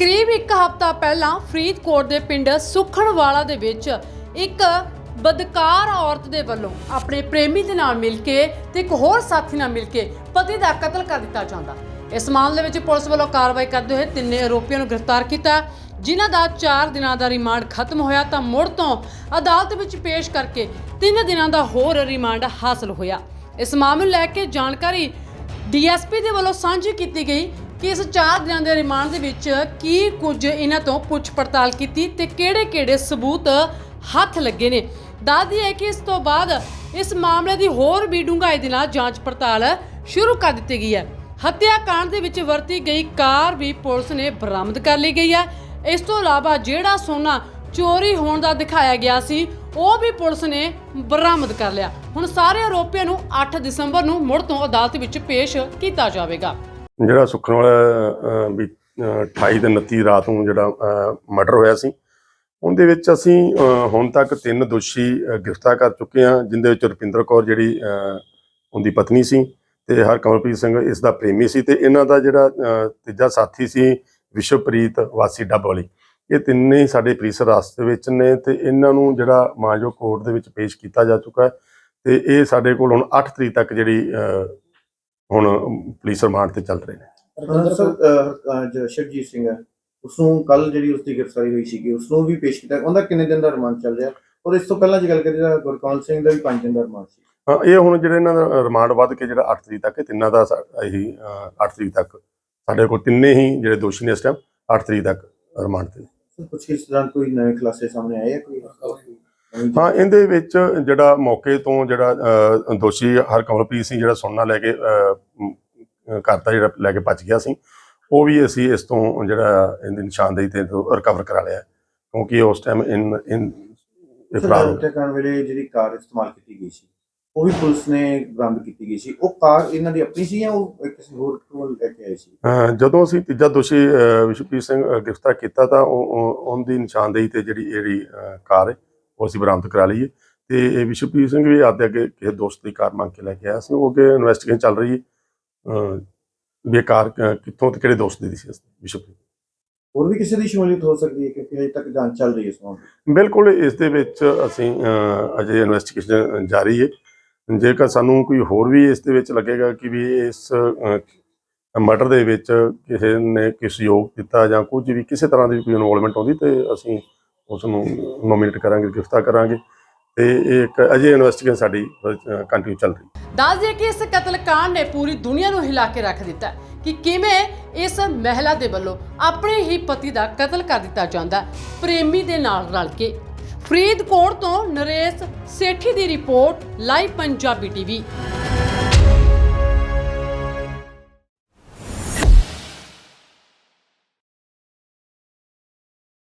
ਕਰੀਬ ਇੱਕ ਹਫ਼ਤਾ ਪਹਿਲਾਂ ਫਰੀਦਕੋਟ ਦੇ ਪਿੰਡ ਸੁਖਣਵਾਲਾ ਦੇ ਵਿੱਚ ਇੱਕ ਬਦਕਾਰ ਔਰਤ ਦੇ ਵੱਲੋਂ ਆਪਣੇ ਪ੍ਰੇਮੀ ਦੇ ਨਾਲ ਮਿਲ ਕੇ ਤੇ ਇੱਕ ਹੋਰ ਸਾਥੀ ਨਾਲ ਮਿਲ ਕੇ ਪਤੀ ਦਾ ਕਤਲ ਕਰ ਦਿੱਤਾ ਜਾਂਦਾ। ਇਸ ਮਾਮਲੇ ਵਿੱਚ ਪੁਲਿਸ ਵੱਲੋਂ ਕਾਰਵਾਈ ਕਰਦੇ ਹੋਏ ਤਿੰਨੇ ਆਰੋਪੀਆਂ ਨੂੰ ਗ੍ਰਿਫਤਾਰ ਕੀਤਾ। ਜਿਨ੍ਹਾਂ ਦਾ 4 ਦਿਨਾਂ ਦਾ ਰਿਮਾਂਡ ਖਤਮ ਹੋਇਆ ਤਾਂ ਮੁੜ ਤੋਂ ਅਦਾਲਤ ਵਿੱਚ ਪੇਸ਼ ਕਰਕੇ 3 ਦਿਨਾਂ ਦਾ ਹੋਰ ਰਿਮਾਂਡ ਹਾਸਲ ਹੋਇਆ। ਇਸ ਮਾਮਲੇ ਨੂੰ ਲੈ ਕੇ ਜਾਣਕਾਰੀ ਡੀਐਸਪੀ ਦੇ ਵੱਲੋਂ ਸਾਂਝੀ ਕੀਤੀ ਗਈ ਕਿ ਇਸ 4 ਦਿਨਾਂ ਦੇ ਰਿਮਾਂਡ ਦੇ ਵਿੱਚ ਕੀ ਕੁਝ ਇਹਨਾਂ ਤੋਂ ਪੁੱਛ ਪੜਤਾਲ ਕੀਤੀ ਤੇ ਕਿਹੜੇ-ਕਿਹੜੇ ਸਬੂਤ ਹੱਥ ਲੱਗੇ ਨੇ? ਦੱਸਦੀ ਹੈ ਕਿ ਇਸ ਤੋਂ ਬਾਅਦ ਇਸ ਮਾਮਲੇ ਦੀ ਹੋਰ ਵੀ ਡੂੰਘਾਈ ਦੇ ਨਾਲ ਜਾਂਚ ਪੜਤਾਲ ਸ਼ੁਰੂ ਕਰ ਦਿੱਤੀ ਗਈ ਹੈ। ਹੱਤਿਆ ਕਾਂਡ ਦੇ ਵਿੱਚ ਵਰਤੀ ਗਈ ਕਾਰ ਵੀ ਪੁਲਿਸ ਨੇ ਬਰਾਮਦ ਕਰ ਲਈ ਗਈ ਹੈ। ਇਸ ਤੋਂ ਇਲਾਵਾ ਜਿਹੜਾ ਸੋਨਾ ਚੋਰੀ ਹੋਣ ਦਾ ਦਿਖਾਇਆ ਗਿਆ ਸੀ, ਉਹ ਵੀ ਪੁਲਿਸ ਨੇ ਬਰਾਮਦ ਕਰ ਲਿਆ। ਹੁਣ ਸਾਰੇ ਆਰੋਪੀਆਂ ਨੂੰ 8 ਦਸੰਬਰ ਨੂੰ ਮੁੜ ਤੋਂ ਅਦਾਲਤ ਵਿੱਚ ਪੇਸ਼ ਕੀਤਾ ਜਾਵੇਗਾ। ਜਿਹੜਾ ਸੁਖਣ ਵਾਲਾ ਵੀ ਅਹ, 28 ਤੇ 29 ਰਾਤ ਨੂੰ ਜਿਹੜਾ ਮਰਡਰ ਹੋਇਆ ਸੀ ਉਹਦੇ ਵਿੱਚ ਅਸੀਂ ਹੁਣ ਤੱਕ ਤਿੰਨ ਦੋਸ਼ੀ ਗ੍ਰਿਫਤਾਰ ਕਰ ਚੁੱਕੇ ਹਾਂ ਜਿੰਦੇ ਵਿੱਚ ਰੁਪਿੰਦਰ ਕੌਰ ਜਿਹੜੀ ਉਹਦੀ ਪਤਨੀ ਸੀ ਤੇ ਹਰਕਮਲਪ੍ਰੀਤ ਸਿੰਘ ਇਸ ਦਾ ਪ੍ਰੇਮੀ ਸੀ ਤੇ ਇਹਨਾਂ ਦਾ ਜਿਹੜਾ ਤੀਜਾ ਸਾਥੀ ਸੀ ਵਿਸ਼ਵਪ੍ਰੀਤ ਵਾਸੀ ਡੱਬ ਵਾਲੀ। ਇਹ ਤਿੰਨੇ ਹੀ ਸਾਡੇ ਪੁਲਿਸ ਰਾਸਤੇ ਵਿੱਚ ਨੇ ਤੇ ਇਹਨਾਂ ਨੂੰ ਜਿਹੜਾ ਮਾਨਜੋ ਕੋਰਟ ਦੇ ਵਿੱਚ ਪੇਸ਼ ਕੀਤਾ ਜਾ ਚੁੱਕਾ ਹੈ ਤੇ ਇਹ ਸਾਡੇ ਕੋਲ ਹੁਣ 8 ਤਰੀਕ ਤੱਕ ਜਿਹੜੀ ਹੁਣ ਪੁਲਿਸ ਰਿਮਾਂਡ ਤੇ ਚੱਲ ਰਹੇ ਨੇ। ਸਰ ਸ਼ਿਵਜੀਤ ਸਿੰਘ ਹੈ। ਉਸ ਨੂੰ ਕੱਲ ਜਿਹੜੀ ਉਸ ਦੀ ਗ੍ਰਿਫਤਾਰੀ ਹੋਈ ਸੀਗੀ ਉਸ ਨੂੰ ਵੀ ਪੇਸ਼ ਕੀਤਾ। ਉਹਦਾ ਕਿੰਨੇ ਦਿਨ ਦਾ ਰਿਮਾਂਡ ਚੱਲ ਰਿਹਾ? ਔਰ ਇਸ ਤੋਂ ਪਹਿਲਾਂ ਜੇ ਗੱਲ ਕਰੀਏ ਤਾਂ ਗੁਰਕੌਲ ਸਿੰਘ ਦਾ ਵੀ 5 ਦਿਨ ਦਾ ਰਿਮਾਂਡ ਸੀ। ਹਾਂ ਇਹ ਹੁਣ ਜਿਹੜੇ ਇਹਨਾਂ ਦਾ ਰਿਮਾਂਡ ਵੱਧ ਕੇ ਜਿਹੜਾ 8 ਤਰੀਕ ਤੱਕ ਤਿੰਨਾਂ ਦਾ ਇਹੀ 8 ਤਰੀਕ ਤੱਕ। ਸਾਡੇ ਕੋਲ ਤਿੰਨੇ ਹੀ ਜਿਹੜੇ ਦੋਸ਼ੀ ਨੇ ਇਸ ਟਾਈਮ 8 ਤਰੀਕ ਤੱਕ ਰਿਮਾਂਡ ਤੇ। ਕੁਝ ਇਸ ਤਰ੍ਹਾਂ ਕੋਈ ਨਵੇਂ ਖੁਲਾਸੇ ਸਾਹਮਣੇ ਆਏ ਆ ਕੋਈ? ਹਾਂ ਇਹਦੇ ਵਿੱਚ ਜਿਹੜਾ ਮੌਕੇ ਤੋਂ ਜਿਹੜਾ ਦੋਸ਼ੀ ਹਰਕਮਲਪ੍ਰੀਤ ਸਿੰਘ ਜਿਹੜਾ ਸੋਨਾ ਲੈ ਕੇ ਕਰਤਾ ਜਿਹੜਾ ਲੈ ਕੇ ਭੱਜ ਗਿਆ ਸੀ ਉਹ ਵੀ ਅਸੀਂ ਇਸ ਤੋਂ ਜਿਹੜਾ ਇਹਦੀ ਨਿਸ਼ਾਨਦੇਹੀ ਤੇ ਰਿਕਵਰ ਕਰਾ ਲਿਆ ਕਿਉਂਕਿ ਉਸ ਟਾਈਮ ਇਨ ਇਨ ਗਿਆ। ਹੱਤਿਆ ਕਰਨ ਵੇਲੇ ਜਿਹੜੀ ਕਾਰ ਇਸਤੇਮਾਲ ਕੀਤੀ ਗਈ ਸੀ ਉਹ ਵੀ ਪੁਲਿਸ ਨੇ ਬਰਾਮਦ ਕੀਤੀ ਗਈ ਸੀ ਉਹ ਕਾਰ ਇਹਨਾਂ ਦੀ ਆਪਣੀ ਸੀ ਜਾਂ ਉਹ ਕਿਸੇ ਹੋਰ ਕੋਲ ਲੈ ਕੇ ਆਏ ਸੀ ਜਦੋਂ ਅਸੀਂ ਤੀਜਾ ਦੋਸ਼ੀ ਵਿਸ਼ਵਪ੍ਰੀਤ ਸਿੰਘ ਗ੍ਰਿਫਤਾਰ ਕੀਤਾ ਤਾਂ ਉਹ ਉਹ- ਉਹਦੀ ਨਿਸ਼ਾਨਦੇਹੀ ਤੇ ਜਿਹੜੀ ਅਹ ਕਾਰ ਹੈ ਉਹ ਅਸੀਂ ਬਰਾਮਦ ਕਰਾ ਲਈ ਹੈ ਤੇ ਇਹ ਵਿਸ਼ਵਪ੍ਰੀਤ ਸਿੰਘ ਵੀ ਆਪਦੇ ਅੱਗੇ ਕਿਸੇ ਦੋਸਤ ਦੀ ਕਾਰ ਮੰਗ ਕੇ ਲੈ ਕੇ ਆਇਆ ਸੀ। ਉਹ ਅੱਗੇ ਇਨਵੈਸਟੀਗੇਸ਼ਨ ਚੱਲ ਰਹੀ ਹੈ। ਅਹ ਵੀ ਇਹ ਕਾਰ ਕ- ਕਿੱਥੋਂ ਤੇ ਕਿਹੜੇ ਦੋਸਤ ਦੀ ਸੀ ਵਿਸ਼ਵਪ੍ਰੀਤ ਹੋਰ ਵੀ ਕਿਸੇ ਦੀ ਸ਼ਮੂਲੀਅਤ ਹੋ ਸਕਦੀ ਹੈ ਕਿਉਂਕਿ ਅਜੇ ਤੱਕ ਜਾਂਚ ਚੱਲ ਰਹੀ ਹੈ ਇਸ ਮਾਮਲੇ ਬਿਲਕੁਲ ਇਸ ਦੇ ਵਿੱਚ ਅਸੀਂ ਅਜੇ ਇਨਵੈਸਟੀਗੇਸ਼ਨ ਜਾਰੀ ਹੈ। ਜੇਕਰ ਸਾਨੂੰ ਕੋਈ ਹੋਰ ਵੀ ਇਸ ਦੇ ਵਿੱਚ ਲੱਗੇਗਾ ਕਿ ਵੀ ਇਸ ਮਰਡਰ ਦੇ ਵਿੱਚ ਕਿਸੇ ਨੇ ਕਿਸ ਯੋਗ ਦਿੱਤਾ ਜਾਂ ਕੁਝ ਵੀ ਕਿਸੇ ਤਰ੍ਹਾਂ ਦੀ ਕੋਈ ਇਨਵੋਲਵਮੈਂਟ ਆਉਂਦੀ ਤੇ ਅਸੀਂ ਉਸ ਨੂੰ ਨੋਮੀਨੇਟ ਕਰਾਂਗੇ, ਗ੍ਰਿਫਤਾਰ ਕਰਾਂਗੇ ਤੇ ਇਹ ਇੱਕ ਅਜੇ ਇਨਵੈਸਟੀਗੇਸ਼ਨ ਸਾਡੀ ਕੰਟੀਨਿਊ ਚੱਲ ਰਹੀ ਦੱਸ ਦਈਏ ਕਿ ਇਸ ਕਤਲकांड ਨੇ ਪੂਰੀ ਦੁਨੀਆ ਨੂੰ ਹਿਲਾ ਕੇ ਰੱਖ ਦਿੱਤਾ ਕਿ ਕਿਵੇਂ ਇਸ ਮਹਿਲਾ ਦੇ ਵੱਲੋਂ ਆਪਣੇ ਹੀ ਪਤੀ ਦਾ ਕਤਲ ਕਰ ਦਿੱਤਾ ਜਾਂਦਾ ਪ੍ਰੇਮੀ ਦੇ ਨਾਲ ਰਲ ਕੇ ਫਰੀਦਕੋਟ ਤੋਂ ਨਰੇਸ਼ ਸੇਠੀ ਦੀ ਰਿਪੋਰਟ, ਲਾਈਵ ਪੰਜਾਬੀ ਟੀਵੀ।